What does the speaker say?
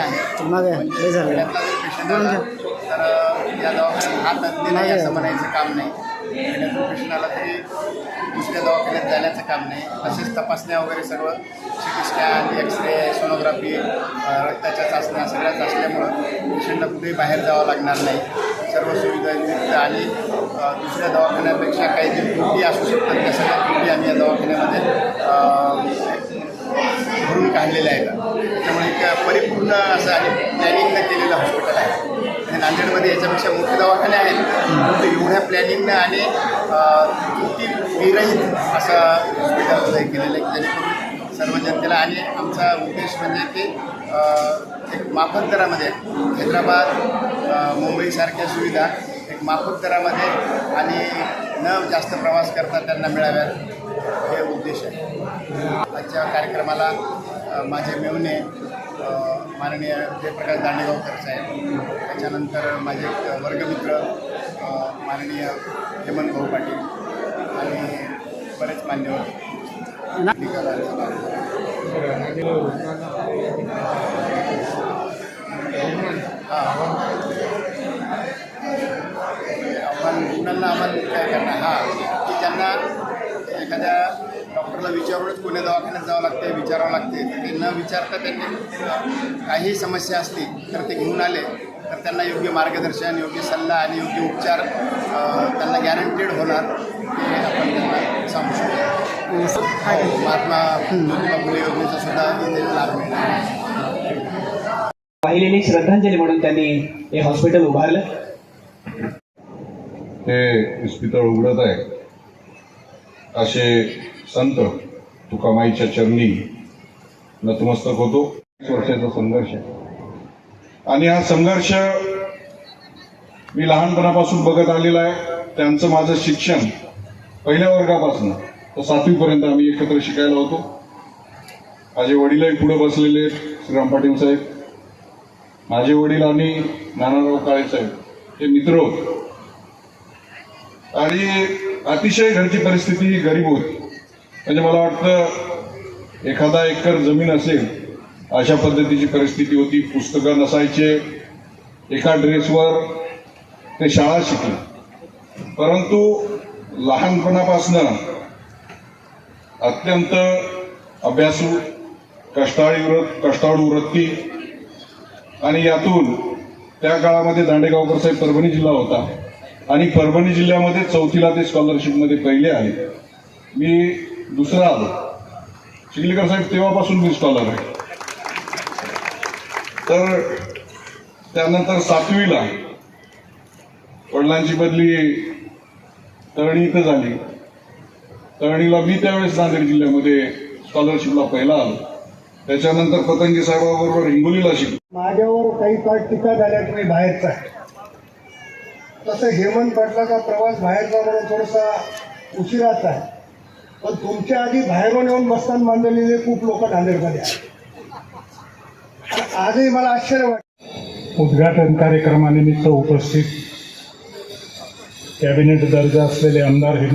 आहे मागे लय झालं. तर या दवाखान्यात हा तज्ज्ञ नाही असं म्हणायचं काम नाही. आला तरी दुसऱ्या दवाखान्यात जाण्याचं काम नाही. तसेच तपासण्या वगैरे सर्व C T scan x ray sonography रक्ताच्या चाचण्या सगळ्याच असल्यामुळं पेशंटला कुठेही बाहेर जावं लागणार नाही. सर्व सुविधा युक्त आणि अ, दुसऱ्या दवाखान्यापेक्षा काही जे त्रुटी असू शकतात त्या सगळ्या त्रुटी आम्ही या दवाखान्यामध्ये अ, भरून काढलेल्या आहेत. त्याच्यामुळे एक परिपूर्ण असं आणि प्लॅनिंगनं केलेलं हॉस्पिटल आहे. आणि नांदेडमध्ये याच्यापेक्षा मोठे दवाखाने आहेत. तर एवढ्या प्लॅनिंगनं आणि किती विरहित असं हॉस्पिटल हे केलेलं आहे जेणेकरून सर्व जनतेला आणि आमचा उद्देश म्हणजे की एक माफक दरामध्ये हैदराबाद मुंबईसारख्या सुविधा एक माफक दरामध्ये आणि न जास्त प्रवास करता त्यांना मिळाव्यात हे उद्देश आहे. आजच्या कार्यक्रमाला माझे मेवणे माननीय जयप्रकाश दांडेगावकर साहेब. त्याच्यानंतर माझे वर्गमित्र माननीय हेमंत भाऊ पाटील आणि बरेच मान्यवर. निकाल आव्हान रुग्णांना आव्हान काय करणार? हा. की त्यांना एखाद्या डॉक्टरला विचारूनच पुणे दवाखान्यात जावं लागते विचारावं लागते ते न विचारता त्यांनी काही समस्या असली तर ते घेऊन आले. तर त्यांना योग्य मार्गदर्शन योग्य सल्ला आणि योग्य उपचार त्यांना गॅरंटेड होणार हे आपण त्यांना सांगू शकतो. महात्मा ज्योतिबा फुले योजनेचा सुद्धा इथे लाभ मिळणार वाहिलेली श्रद्धांजली म्हणून त्यांनी हे हॉस्पिटल उभारलं. हे इस्पितळ उघडत आहे. असे संत तुकामाईच्या चरणी नतमस्तक होतो. वर्षाचा संघर्ष. आणि हा संघर्ष मी लहानपणापासून बघत आलेला आहे. त्यांचं माझं शिक्षण पहिल्या वर्गापासून तर सातवीपर्यंत आम्ही एकत्र शिकायला होतो. माझे वडीलही पुढे बसलेले आहेत श्रीराम पाटील साहेब. माझे वडील आणि नानाराव काळे साहेब हे मित्र होते. आणि अतिशय घरची परिस्थिती ही गरीब होती. म्हणजे मला वाटतं एखादा एकर जमीन असेल अशा पद्धतीची परिस्थिती होती. पुस्तकं नसायचे एका ड्रेसवर ते शाळा शिकले. परंतु लहानपणापासनं अत्यंत अभ्यासू कष्टाळी व्रत कष्टाळू वृत्ती आणि यातून त्या काळामध्ये दांडेगावकर साहेब परभणी जिल्हा होता. आणि परभणी जिल्ह्यामध्ये चौथीला ते स्कॉलरशिपमध्ये पहिले आले मी दुसरा आलो. चिखलीकर साहेब तेव्हापासून मी स्कॉलर आहे. तर त्यानंतर सातवीला वडिलांची बदली तळणी इथं झाली. तळणीला मी त्यावेळेस नांदेड जिल्ह्यामध्ये स्कॉलरशिपला पहिला आलो. त्याच्यानंतर पतंगी साहेबाबरोबर हिंगोलीला शिकलो. माझ्यावर काही काळ टीका झाल्या की मी बाहेरचा आहे. तसं हेमंत पाटलाचा प्रवास बाहेरचा म्हणून थोडासा उशिराचा आहे. पण तुमच्या आधी बाहेरून येऊन बसताना बांधलेले खूप लोक नांदेडमध्ये आहेत. आजही मला आश्चर्य वाटतं उद्घाटन कार्यक्रमानिमित्त उपस्थित कॅबिनेट दर्जा असलेले आमदार हेमंत